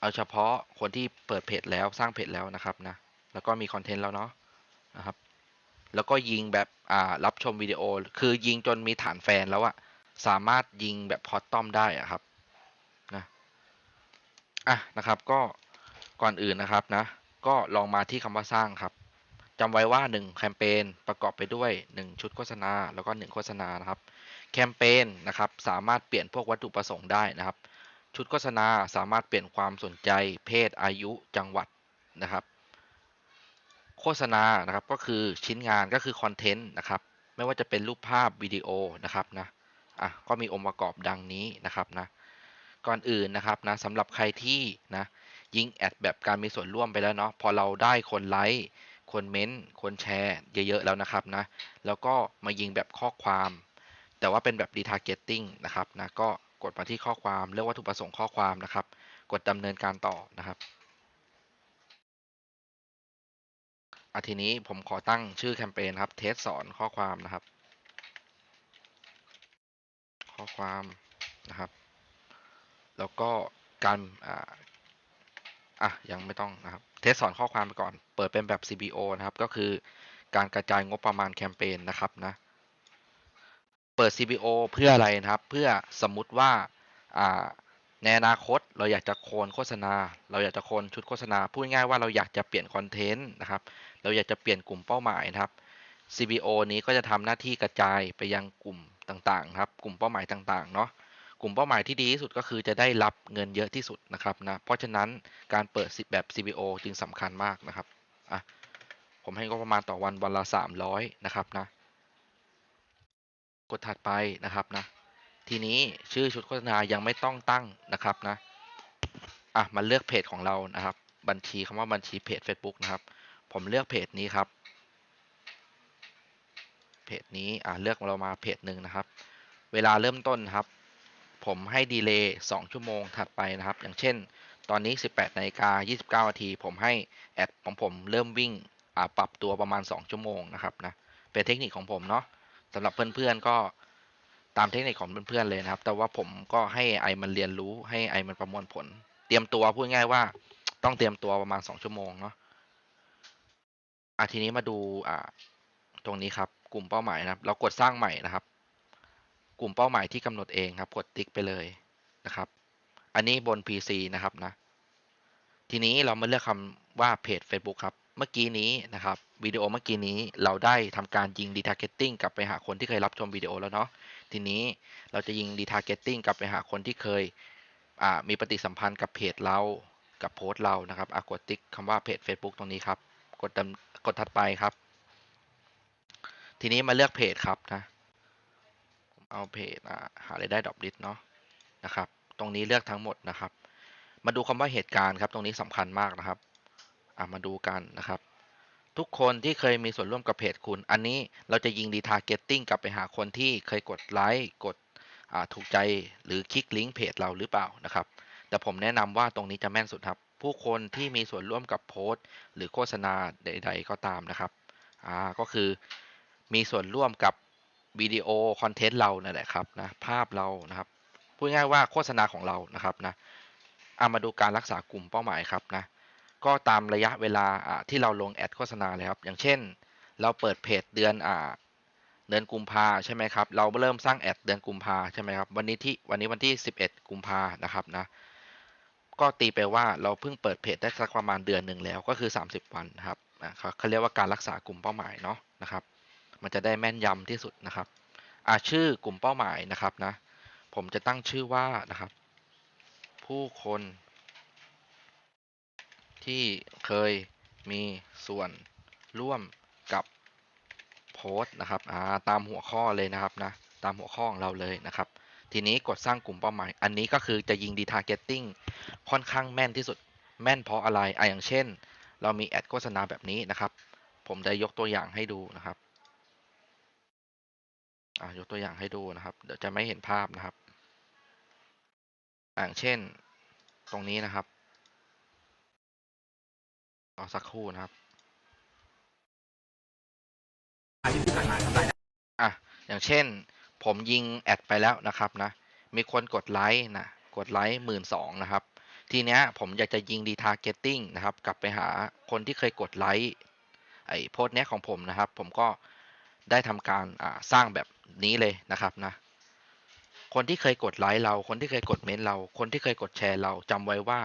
เอาเฉพาะคนที่เปิดเพจแล้วสร้างเพจแล้วนะครับนะ แล้วก็มีคอนเทนต์แล้วเนาะนะครับ แล้วก็ยิงแบบอ่ารับชมวิดีโอ คือยิงจนมีฐานแฟนแล้วอะสามารถยิงแบบพอตตอมได้อะครับนะอะนะครับก็ก่อนอื่นนะครับนะ ก็ลองมาที่คำว่าสร้างครับจำไว้ว่า 1 แคมเปญประกอบไปด้วย 1 ชุดโฆษณา แล้วก็ 1 โฆษณานะครับ แคมเปญนะครับ สามารถเปลี่ยนพวกวัตถุประสงค์ได้นะครับ ชุดโฆษณาสามารถเปลี่ยนความสนใจ เพศอายุจังหวัดนะครับ โฆษณานะครับก็คือชิ้นงานก็คือคอนเทนต์นะครับ ไม่ว่าจะเป็นรูปภาพวิดีโอนะครับนะอะก็มีองค์ประกอบดังนี้นะครับนะก่อนอื่นนะครับนะสำหรับใครที่นะยิงแอดแบบการมีส่วนร่วมไปแล้วเนาะพอเราได้คนไลค์คนเม้นต์คนแชร์เยอะๆแล้วนะครับนะแล้วก็มายิงแบบข้อความ แต่ว่าเป็นแบบ retargeting นะครับนะก็ กดมาที่ข้อความเลือกวัตถุประสงค์ข้อความนะครับ กดดำเนินการต่อนะครับอาทีนี้ผมขอตั้งชื่อแคมเปญครับ เทสสอนข้อความนะครับ ข้อความนะครับ แล้วก็การอ่าอะยังไม่ต้องนะครับ เทสสอนข้อความไปก่อน เปิดเป็นแบบ CBO นะครับ ก็คือการกระจายงบประมาณแคมเปญนะครับนะ เปิด CBO เพื่ออะไรนะครับ เพื่อสมมุติว่าในอนาคตเราอยากจะโคนโฆษณา เราอยากจะโคนชุดโฆษณา พูดง่ายว่าเราอยากจะเปลี่ยนคอนเทนต์นะครับ เราอยากจะเปลี่ยนกลุ่มเป้าหมายนะครับ CBO นี้ก็จะทำหน้าที่กระจายไปยังกลุ่มต่างๆครับ กลุ่มเป้าหมายต่างๆเนาะ กลุ่มเป้าหมายที่ดีที่สุดก็คือจะได้รับเงินเยอะที่สุดนะครับนะ เพราะฉะนั้นการเปิดแบบ CBO จึงสำคัญมากนะครับ อะ ผมให้ก็ประมาณต่อวันวันละ300นะครับนะ กดถัดไปนะครับนะ ทีนี้ชื่อชุดโฆษณายังไม่ต้องตั้งนะครับนะอะมาเลือกเพจของเรานะครับ บัญชีคำว่าบัญชีเพจ Facebook นะครับ ผมเลือกเพจนี้ครับเพจนี้อ่าเลือกเรามาเพจหนึ่งนะครับ เวลาเริ่มต้นครับ ผมให้ดีเลย์2ชั่วโมงถัดไปนะครับ อย่างเช่น ตอนนี้ 18นาฬิกา29นาทีผมให้แอดของผมเริ่มวิ่งอ่าปรับตัวประมาณ 2 ชั่วโมงนะครับนะเป็นเทคนิคของผมเนาะ สำหรับเพื่อนๆก็ตามเทคนิคของเพื่อนๆเลยนะครับ แต่ว่าผมก็ให้ไอมันเรียนรู้ให้ไอมันประมวลผล เตรียมตัวพูดง่ายว่าต้องเตรียมตัวประมาณ2ชั่วโมงเนาะอะทีนี้มาดูอ่าตรงนี้ครับ กลุ่มเป้าหมายนะครับ เรากดสร้างใหม่นะครับ กลุ่มเป้าหมายที่กำหนดเองครับ กดติ๊กไปเลยนะครับ อันนี้บน PC นะครับนะ ทีนี้เรามาเลือกคำว่าเพจ Facebook ครับ เมื่อกี้นี้นะครับวิดีโอเมื่อกี้นี้เราได้ทำการยิง retargeting กลับไปหาคนที่เคยรับชมวิดีโอแล้วเนาะทีนี้เราจะยิง retargeting กลับไปหาคนที่เคยมีปฏิสัมพันธ์กับเพจเรากับโพสต์เรานะครับกดติ๊กคำว่าเพจ Facebook ตรงนี้ครับกดกดถัดไปครับ ทีนี้มาเลือกเพจครับนะผมเอาเพจหารายได้ดอกดิสเนาะนะครับ ตรงนี้เลือกทั้งหมดนะครับ มาดูคำว่าเหตุการณ์ครับ ตรงนี้สำคัญมากนะครับ มาดูกันนะครับ ทุกคนที่เคยมีส่วนร่วมกับเพจคุณ อันนี้เราจะยิงดีทาร์เก็ตติ้งกลับไปหาคนที่เคยกดไลค์กดถูกใจหรือคลิกลิงก์เพจเราหรือเปล่านะครับ แต่ผมแนะนำว่าตรงนี้จะแม่นสุดครับ ผู้คนที่มีส่วนร่วมกับโพสต์ หรือโฆษณาใด ๆ ก็ตามนะครับก็คือมีส่วนร่วมกับวิดีโอคอนเทนต์เรานั่นแหละครับนะภาพเรานะครับพูดง่ายว่าโฆษณาของเรานะครับนะเอามาดูการรักษากลุ่มเป้าหมายครับนะ ก็ตามระยะเวลาที่เราลงแอดโฆษณาเลยครับ อย่างเช่น เราเปิดเพจเดือนอเดือนกุมภาใช่ไหมครับ เราเริ่มสร้างแอดเดือนกุมภาใช่ไหมครับ วันนี้ที่วันนี้วันที่ 11 กุมภานะครับนะ ก็ตีไปว่าเราเพิ่งเปิดเพจได้สักประมาณเดือนหนึ่งแล้วก็คือ 30 วันนะครับเขาเรียกว่าการรักษากลุ่มเป้าหมายเนาะนะครับ มันจะได้แม่นยำที่สุดนะครับอาชื่อกลุ่มเป้าหมายนะครับนะ ผมจะตั้งชื่อว่านะครับ ผู้คน ที่เคยมีส่วนร่วมกับโพสต์นะครับตามหัวข้อเลยนะครับนะตามหัวข้อของเราเลยนะครับ ทีนี้กดสร้างกลุ่มเป้าหมาย อันนี้ก็คือจะยิงดีทาร์เก็ตติ้งค่อนข้างแม่นที่สุดแม่นเพราะอะไรอะอย่างเช่น เรามีแอดโฆษณาแบบนี้นะครับ ผมจะยกตัวอย่างให้ดูนะครับอ่ายกตัวอย่างให้ดูนะครับ เดี๋ยวจะไม่เห็นภาพนะครับอย่างเช่น ตรงนี้นะครับ รอสักครู่นะครับอะอย่างเช่น ผมยิงแอดไปแล้วนะครับนะ มีคนกดไลค์นะ กดไลค์หมื่นสองนะครับ ทีเนี้ยผมอยากจะยิง retargeting นะครับ กลับไปหาคนที่เคยกดไลค์ไอ้โพสต์เนี้ยของผมนะครับ ผมก็ได้ทำการอ่าสร้างแบบนี้เลยนะครับนะ คนที่เคยกดไลค์เรา คนที่เคยกดเมนต์เรา คนที่เคยกดแชร์เราจำไว้ว่า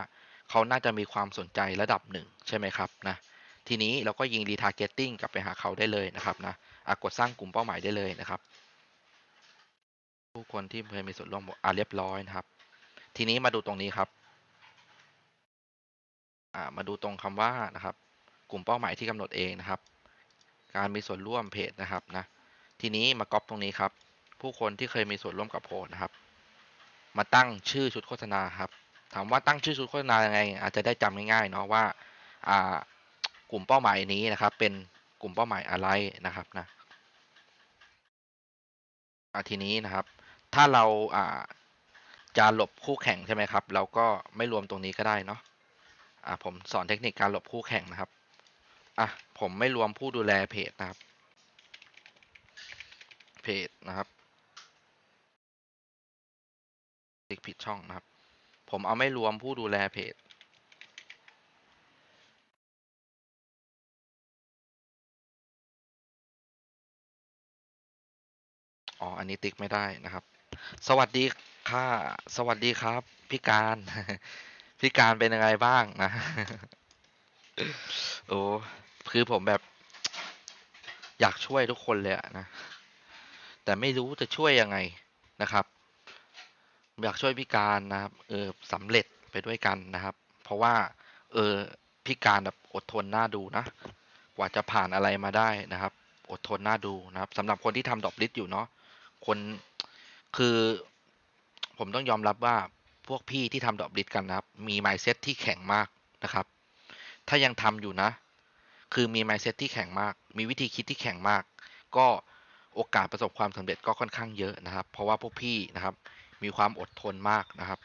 เขาน่าจะมีความสนใจระดับหนึ่งใช่ไหมครับนะทีนี้เราก็ยิง retargeting กลับไปหาเขาได้เลยนะครับนะอะกดสร้างกลุ่มเป้าหมายได้เลยนะครับ ผู้คนที่เคยมีส่วนร่วมอะเรียบร้อยนะครับ ทีนี้มาดูตรงนี้ครับอ่ามาดูตรงคำว่านะครับ กลุ่มเป้าหมายที่กำหนดเองนะครับ การมีส่วนร่วมเพจนะครับนะทีนี้มาก๊อปตรงนี้ครับ ผู้คนที่เคยมีส่วนร่วมกับโพสนะครับ มาตั้งชื่อชุดโฆษณาครับ ถามว่าตั้งชื่อชุดโฆษณายังไง อาจจะได้จำง่ายๆเนาะว่า อ่ากลุ่มเป้าหมายนี้นะครับ เป็นกลุ่มเป้าหมายอะไรนะครับนะทีนี้นะครับ ถ้าเราอ่าจะหลบคู่แข่งใช่ไหมครับ เราก็ไม่รวมตรงนี้ก็ได้เนาะอ่าผมสอนเทคนิคการหลบคู่แข่งนะครับอะผมไม่รวมผู้ดูแลเพจนะครับ เพจนะครับติ๊กผิดช่องนะครับ ผมเอาไม่รวมผู้ดูแลเพจอ๋อ อันนี้ติ๊กไม่ได้นะครับ สวัสดีค่ะ สวัสดีครับ พี่การ พี่การเป็นยังไงบ้างนะ โอ้ คือผมแบบ อยากช่วยทุกคนเลยอะนะ แต่ไม่รู้จะช่วยยังไงนะครับ อยากช่วยพี่การนะครับเออสำเร็จไปด้วยกันนะครับ เพราะว่าเออพี่การแบบอดทนน่าดูนะ กว่าจะผ่านอะไรมาได้นะครับ อดทนน่าดูนะครับสำหรับคนที่ทำดอกลิสอยู่เนาะคนคือผมต้องยอมรับว่าพวกพี่ที่ทำดอกลิสกันนะครับ มี mindset ที่แข็งมากนะครับ ถ้ายังทำอยู่นะ คือมี mindset ที่แข็งมาก มีวิธีคิดที่แข็งมาก ก็โอกาสประสบความสำเร็จก็ค่อนข้างเยอะนะครับ เพราะว่าพวกพี่นะครับ มีความอดทนมากนะครับ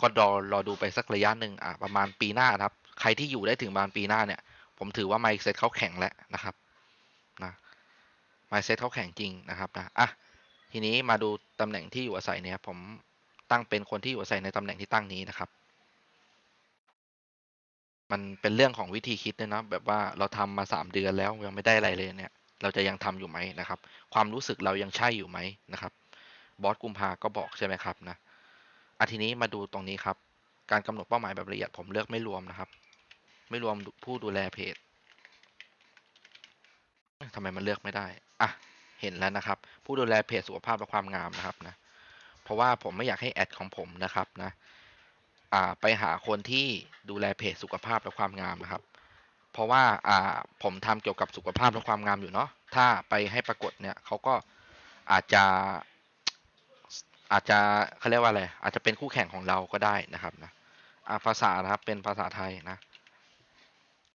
ก็รอรอดูไปสักระยะหนึ่งอะประมาณปีหน้านะครับ ใครที่อยู่ได้ถึงประมาณปีหน้าเนี่ย ผมถือว่า mindset เขาแข็งแล้วนะครับนะ mindset เขาแข็งจริงนะครับนะอะทีนี้มาดูตำแหน่งที่อยู่อาศัยเนี่ยผมตั้งเป็นคนที่อยู่อาศัยในตำแหน่งที่ตั้งนี้นะครับ มันเป็นเรื่องของวิธีคิดด้วยนะแบบว่าเราทำมาสามเดือนแล้วยังไม่ได้อะไรเลยเนี่ย เราจะยังทำอยู่ไหมนะครับ ความรู้สึกเรายังใช่อยู่ไหมนะครับ บอสกุมภาก็บอกใช่ไหมครับนะอะทีนี้มาดูตรงนี้ครับ การกำหนดเป้าหมายแบบละเอียดผมเลือกไม่รวมนะครับ ไม่รวมผู้ดูแลเพจทำไมมันเลือกไม่ได้อะเห็นแล้วนะครับ ผู้ดูแลเพจสุขภาพและความงามนะครับนะเพราะว่าผมไม่อยากให้แอดของผมนะครับนะอ่าไปหาคนที่ดูแลเพจสุขภาพและความงามนะครับ เพราะว่าอ่าผมทำเกี่ยวกับสุขภาพและความงามอยู่เนาะถ้าไปให้ปรากฏเนี่ยเขาก็อาจจะ อาจจะเขาเรียกว่าอะไรอาจจะเป็นคู่แข่งของเราก็ได้นะครับนะภาษานะครับเป็นภาษาไทยนะ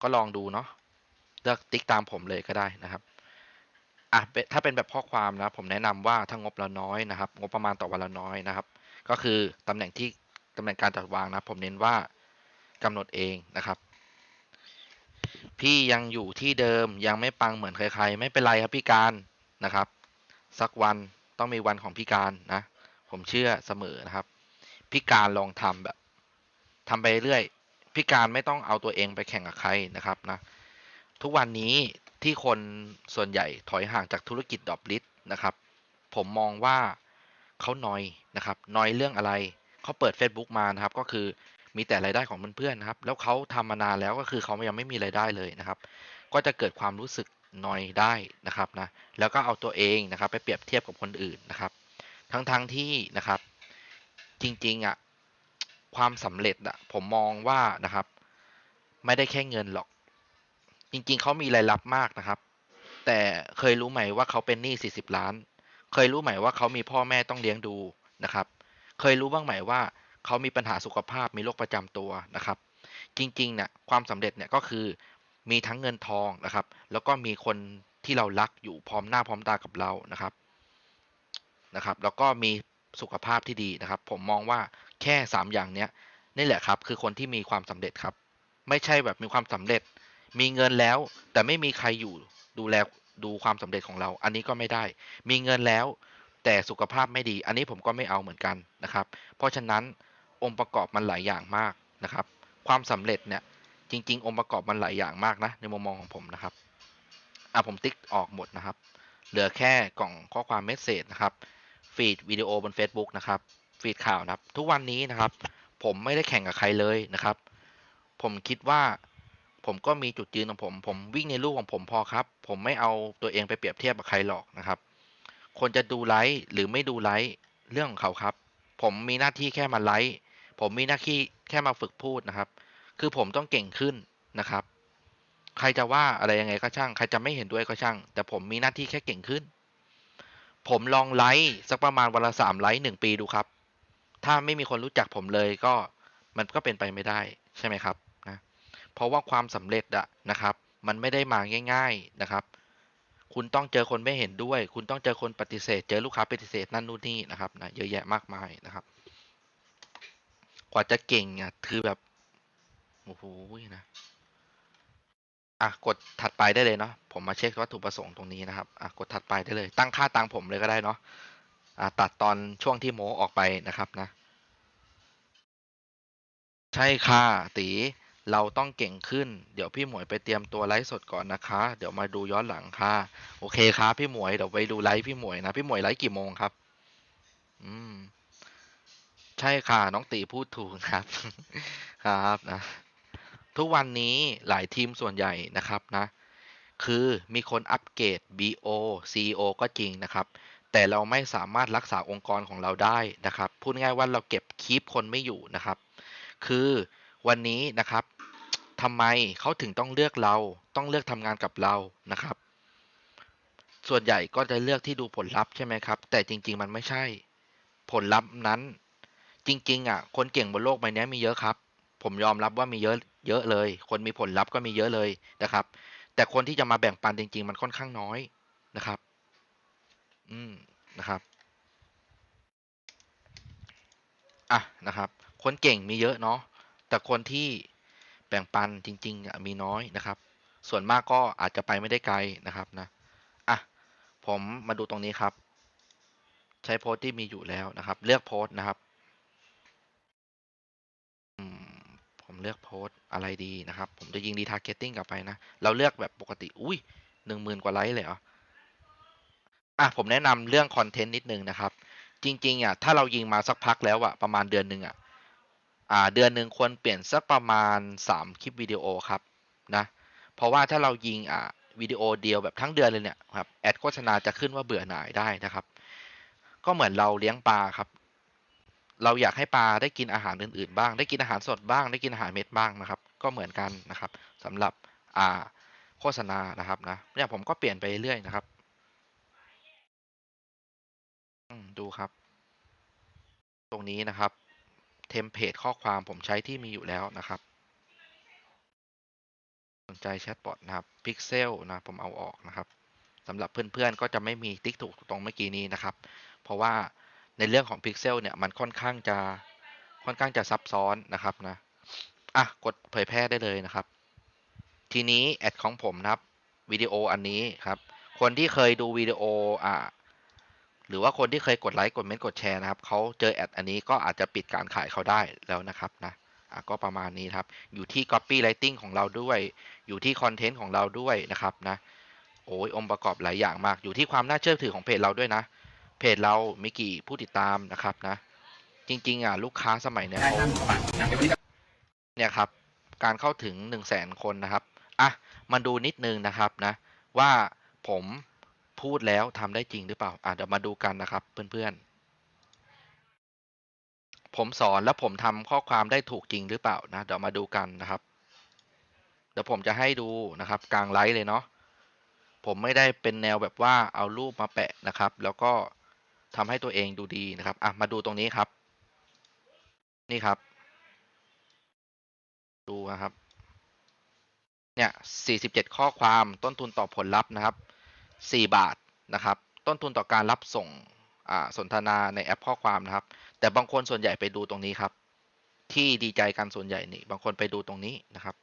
ก็ลองดูเนาะเลือกติ๊กตามผมเลยก็ได้นะครับอะถ้าเป็นแบบข้อความนะผมแนะนำว่าถ้างบเราน้อยนะครับ งบประมาณต่อวันละน้อยนะครับ ก็คือตำแหน่งที่ตำแหน่งการจัดวางนะ ผมเน้นว่ากำหนดเองนะครับ พี่ยังอยู่ที่เดิมยังไม่ปังเหมือนใครๆไม่เป็นไรครับพี่การนะครับ สักวันต้องมีวันของพี่การนะ ผมเชื่อเสมอนะครับพี่การลองทำแบบทำไปเรื่อยพี่การไม่ต้องเอาตัวเองไปแข่งกับใครนะครับนะทุกวันนี้ที่คนส่วนใหญ่ถอยห่างจากธุรกิจดอปลิสนะครับ ผมมองว่าเขานอยนะครับนอยเรื่องอะไรเขาเปิด Facebook มานะครับ ก็คือมีแต่รายได้ของเพื่อนๆนะครับ แล้วเขาทำมานานแล้วก็คือเขายังไม่มีรายได้เลยนะครับ ก็จะเกิดความรู้สึกนอยได้นะครับนะแล้วก็เอาตัวเองนะครับ ไปเปรียบเทียบกับคนอื่นนะครับ ทั้งๆทที่นะครับ จริงๆอะความสำเร็จอะผมมองว่านะครับ ไม่ได้แค่เงินหรอก จริง ๆเขามีรายรับมากนะครับ แต่เคยรู้ไหมว่าเขาเป็นหนี้40 ล้าน เคยรู้ไหมว่าเขามีพ่อแม่ต้องเลี้ยงดูนะครับ เคยรู้บ้างไหมว่าเขามีปัญหาสุขภาพมีโรคประจำตัวนะครับ จริงๆเนี่ยความสำเร็จเนี่ยก็คือมีทั้งเงินทองนะครับ แล้วก็มีคนที่เรารักอยู่พร้อมหน้าพร้อมตากับเรานะครับ นะครับแล้วก็มีสุขภาพที่ดีนะครับ ผมมองว่าแค่ 3 อย่างเนี้ยนี่แหละครับ คือคนที่มีความสำเร็จครับ ไม่ใช่แบบมีความสำเร็จ มีเงินแล้ว แต่ไม่มีใครอยู่ดูแลดูความสำเร็จของเรา อันนี้ก็ไม่ได้ มีเงินแล้ว แต่สุขภาพไม่ดี อันนี้ผมก็ไม่เอาเหมือนกันนะครับ เพราะฉะนั้นองค์ประกอบมันหลายอย่างมากนะครับ ความสำเร็จเนี่ยจริง ๆ องค์ประกอบมันหลายอย่างมากนะ ในมุมมองของผมนะครับอะผมติ๊กออกหมดนะครับ เหลือแค่กล่องข้อความเมสเซจนะครับ ฟีดวิดีโอบน Facebook นะครับฟีดข่าวนะครับ ทุกวันนี้นะครับ ผมไม่ได้แข่งกับใครเลยนะครับ ผมคิดว่าผมก็มีจุดยืนของผม ผมวิ่งในลูกของผมพอครับ ผมไม่เอาตัวเองไปเปรียบเทียบกับใครหรอกนะครับ คนจะดูไลฟ์หรือไม่ดูไลฟ์เรื่องของเขาครับ ผมมีหน้าที่แค่มาไลฟ์ผมมีหน้าที่แค่มาฝึกพูดนะครับ คือผมต้องเก่งขึ้นนะครับ ใครจะว่าอะไรยังไงก็ช่าง ใครจะไม่เห็นด้วยก็ช่าง แต่ผมมีหน้าที่แค่เก่งขึ้น ผมลองไลฟ์สักประมาณวันละสามไลฟ์หนึ่งปีดูครับ ถ้าไม่มีคนรู้จักผมเลยก็มันก็เป็นไปไม่ได้ใช่ไหมครับนะเพราะว่าความสำเร็จอะนะครับ มันไม่ได้มาง่าย ๆนะครับ คุณต้องเจอคนไม่เห็นด้วย คุณต้องเจอคนปฏิเสธ เจอลูกค้าปฏิเสธนั่นนู่นนี่นะครับนะเยอะแยะมากมายนะครับ กว่าจะเก่งอะคือแบบโอ้โหนะ อะกดถัดไปได้เลยเนาะผมมาเช็ควัตถุประสงค์ตรงนี้นะครับอะกดถัดไปได้เลย ตั้งค่าตังผมเลยก็ได้เนาะอะตัดตอนช่วงที่โมออกไปนะครับนะ ใช่ค่ะตีเราต้องเก่งขึ้น เดี๋ยวพี่หมวยไปเตรียมตัวไลฟ์สดก่อนนะคะ เดี๋ยวมาดูย้อนหลังค่ะ โอเคครับพี่หมวยเดี๋ยวไปดูไลฟ์พี่หมวยนะ พี่หมวยไลฟ์กี่โมงครับ อืม ใช่ค่ะ น้องตีพูดถูกครับ ครับนะ ทุกวันนี้หลายทีมส่วนใหญ่นะครับนะคือมีคนอัปเกรด BO CEO ก็จริงนะครับ แต่เราไม่สามารถรักษาองค์กรของเราได้นะครับ พูดง่ายว่าเราเก็บคีปคนไม่อยู่นะครับ คือวันนี้นะครับทำไมเขาถึงต้องเลือกเราต้องเลือกทำงานกับเรานะครับ ส่วนใหญ่ก็จะเลือกที่ดูผลลัพธ์ใช่ไหมครับ แต่จริง ๆ มันไม่ใช่ ผลลัพธ์นั้น จริง ๆอะคนเก่งบนโลกใบนี้มีเยอะครับ ผมยอมรับว่ามีเยอะเยอะเลย คนมีผลลัพธ์ก็มีเยอะเลยนะครับ แต่คนที่จะมาแบ่งปันจริง ๆ มันค่อนข้างน้อยนะครับ อืมนะครับอะนะครับ คนเก่งมีเยอะเนาะแต่คนที่แบ่งปันจริงๆมีน้อยนะครับ ส่วนมากก็อาจจะไปไม่ได้ไกลนะครับนะอะผมมาดูตรงนี้ครับ ใช้โพสต์ที่มีอยู่แล้วนะครับ เลือกโพสต์นะครับ อืม ผม เลือกโพสต์อะไรดีนะครับ ผมจะยิงดีทาร์เก็ตติ้งกลับไปนะ เราเลือกแบบปกติ อุ้ยหนึ่งหมื่นกว่าไลค์เลยเหรอ อะ ผมแนะนำเรื่องคอนเทนต์นิดนึงนะครับ จริง ๆ อะ ถ้าเรายิงมาสักพักแล้วอะ ประมาณเดือนหนึ่งอะ อ่า เดือนหนึ่งควรเปลี่ยนสักประมาณสามคลิปวิดีโอครับนะ เพราะว่าถ้าเรายิงอ่าวิดีโอเดียวแบบทั้งเดือนเลยเนี่ยครับ แอดโฆษณาจะขึ้นว่าเบื่อหน่ายได้นะครับ ก็เหมือนเราเลี้ยงปลาครับ เราอยากให้ปลาได้กินอาหารอื่นๆ บ้าง ได้กินอาหารสดบ้าง ได้กินอาหารเม็ดบ้างนะครับ ก็เหมือนกันนะครับสำหรับอ่าโฆษณานะครับนะเนี่ยผมก็เปลี่ยนไปเรื่อยนะครับดูครับ ตรงนี้นะครับเทมเพลตข้อความผมใช้ที่มีอยู่แล้วนะครับ สนใจแชทบอทนะครับ Pixel นะผมเอาออกนะครับสำหรับเพื่อนๆก็จะไม่มีติ๊กถูกตรงเมื่อกี้นี้นะครับ เพราะว่า ในเรื่องของ Pixel เนี่ยมันค่อนข้างจะค่อนข้างจะซับซ้อนนะครับนะอะกดเผยแพร่ได้เลยนะครับ ทีนี้แอดของผมนะครับวิดีโออันนี้ครับ คนที่เคยดูวิดีโออ่าหรือว่าคนที่เคยกดไลค์กดเมนต์กดแชร์นะครับเขาเจอแอดอันนี้ก็อาจจะปิดการขายเขาได้แล้วนะครับนะอะก็ประมาณนี้ครับ อยู่ที่ copywriting ของเราด้วย อยู่ที่คอนเทนต์ของเราด้วยนะครับนะโอ้ยองค์ประกอบหลายอย่างมาก อยู่ที่ความน่าเชื่อถือของเพจเราด้วยนะ เพจเรามีกี่ผู้ติดตามนะครับนะ จริง ๆ อะ ลูกค้าสมัยเนี้ยเขาเนี่ยครับ การเข้าถึงหนึ่งแสนคนนะครับอะมาดูนิดนึงนะครับนะ ว่าผมพูดแล้วทำได้จริงหรือเปล่าอะเดี๋ยวมาดูกันนะครับ เพื่อนๆ ผมสอนแล้วผมทำข้อความได้ถูกจริงหรือเปล่านะ เดี๋ยวมาดูกันนะครับ เดี๋ยวผมจะให้ดูนะครับ กลางไลฟ์เลยเนาะผมไม่ได้เป็นแนวแบบว่าเอารูปมาแปะนะครับ แล้วก็ ทำให้ตัวเองดูดีนะครับอะมาดูตรงนี้ครับ นี่ครับ ดูนะครับ เนี่ย47ข้อความต้นทุนต่อผลลัพธ์นะครับ4บาทนะครับ ต้นทุนต่อการรับส่งอ่าสนทนาในแอปข้อความนะครับ แต่บางคนส่วนใหญ่ไปดูตรงนี้ครับ ที่ดีใจกันส่วนใหญ่นี่ บางคนไปดูตรงนี้นะครับ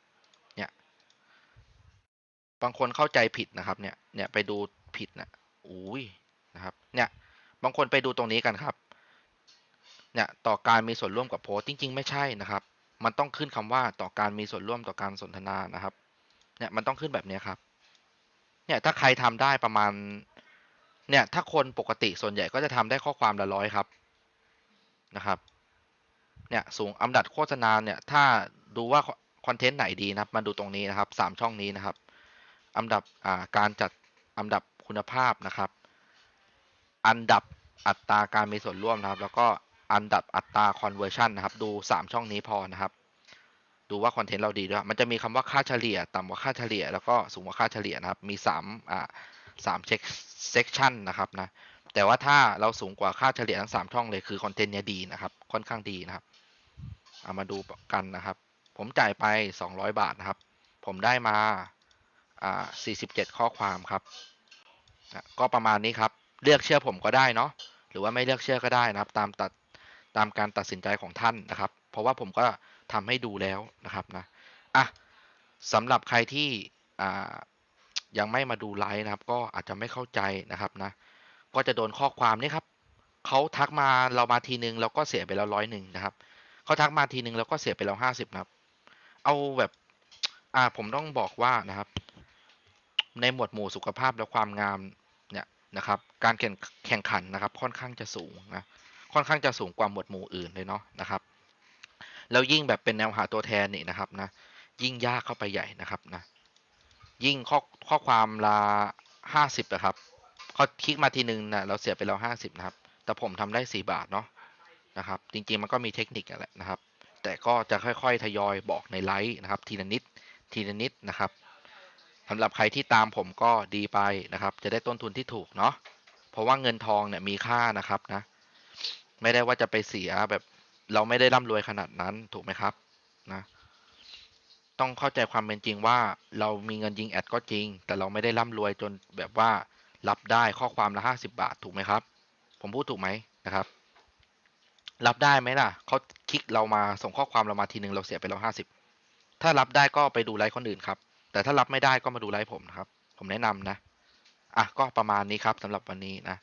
เนี่ย บางคนเข้าใจผิดนะครับ เนี่ย เนี่ยไปดูผิดนะอุ้ยนะครับ เนี่ย บางคนไปดูตรงนี้กันครับ เนี่ยต่อการมีส่วนร่วมกับโพสต์จริง ๆ ไม่ใช่นะครับ มันต้องขึ้นคำว่าต่อการมีส่วนร่วมต่อการสนทนานะครับ เนี่ยมันต้องขึ้นแบบนี้ครับ เนี่ยถ้าใครทำได้ประมาณ เนี่ยถ้าคนปกติส่วนใหญ่ก็จะทำได้ข้อความละร้อยครับนะครับ เนี่ยสูงอันดับโฆษณาเนี่ยถ้าดูว่าคอนเทนต์ไหนดีนะครับ มาดูตรงนี้นะครับสามช่องนี้นะครับอันดับอ่าการจัดอันดับคุณภาพนะครับ อันดับอัตราการมีส่วนร่วมนะครับ แล้วก็อันดับอัตรา conversion นะครับ ดู 3 ช่องนี้พอนะครับ ดูว่าคอนเทนต์เราดีด้วยมันจะมีคำว่าค่าเฉลี่ย ต่ำกว่าค่าเฉลี่ย แล้วก็สูงกว่าค่าเฉลี่ยนะครับ มี3อ่าสามเช็คเซกชันนะครับนะ แต่ว่าถ้าเราสูงกว่าค่าเฉลี่ยทั้ง 3 ช่องเลยคือคอนเทนต์เนี้ยดีนะครับ ค่อนข้างดีนะครับ เอามาดูกันนะครับ ผมจ่ายไป 200 บาทนะครับ ผมได้มาอ่า47 ข้อความครับ ก็ประมาณนี้ครับ เลือกเชื่อผมก็ได้เนาะหรือว่าไม่เลือกเชื่อก็ได้นะครับ ตามตัดตามการตัดสินใจของท่านนะครับ เพราะว่าผมก็ทำให้ดูแล้วนะครับนะอะสำหรับใครที่อ่ายังไม่มาดูไลฟ์นะครับ ก็อาจจะไม่เข้าใจนะครับนะก็จะโดนข้อความนี่ครับเขาทักมาเรามาทีนึงเราก็เสียไปแล้วร้อยหนึ่งนะครับเขาทักมาทีนึงเราก็เสียไปแล้วห้าสิบนะครับ เอาแบบอ่าผมต้องบอกว่านะครับ ในหมวดหมู่สุขภาพและความงาม นะครับ การแข่งขันนะครับค่อนข้างจะสูงนะค่อนข้างจะสูงกว่าหมวดหมู่อื่นเลยเนาะนะครับแล้วยิ่งแบบเป็นแนวหาตัวแทนนี่นะครับนะยิ่งยากเข้าไปใหญ่นะครับนะยิ่งข้อข้อความละห้าสิบนะครับเขาคลิกมาทีนึงนะเราเสียไปแล้วห้าสิบนะครับ แต่ผมทำได้สี่บาทเนาะนะครับ จริงๆมันก็มีเทคนิคแหละนะครับ แต่ก็จะค่อยๆทยอยบอกในไลฟ์นะครับ ทีละนิดทีละนิดนะครับ สำหรับใครที่ตามผมก็ดีไปนะครับ จะได้ต้นทุนที่ถูกเนาะเพราะว่าเงินทองเนี่ยมีค่านะครับนะ ไม่ได้ว่าจะไปเสียแบบเราไม่ได้ร่ำรวยขนาดนั้นถูกไหมครับนะต้องเข้าใจความเป็นจริงว่าเรามีเงินยิงแอดก็จริง แต่เราไม่ได้ร่ำรวยจนแบบว่ารับได้ข้อความละห้าสิบาทถูกไหมครับ ผมพูดถูกไหมนะครับ รับได้ไหมล่ะเขาคลิกเรามาส่งข้อความเรามาทีหนึ่งเราเสียไปแล้วห้าสิบถ้ารับได้ก็ไปดูไลฟ์คนอื่นครับ แต่ถ้ารับไม่ได้ก็มาดูไลฟ์ผมนะครับ ผมแนะนำนะ อะก็ประมาณนี้ครับสำหรับวันนี้นะ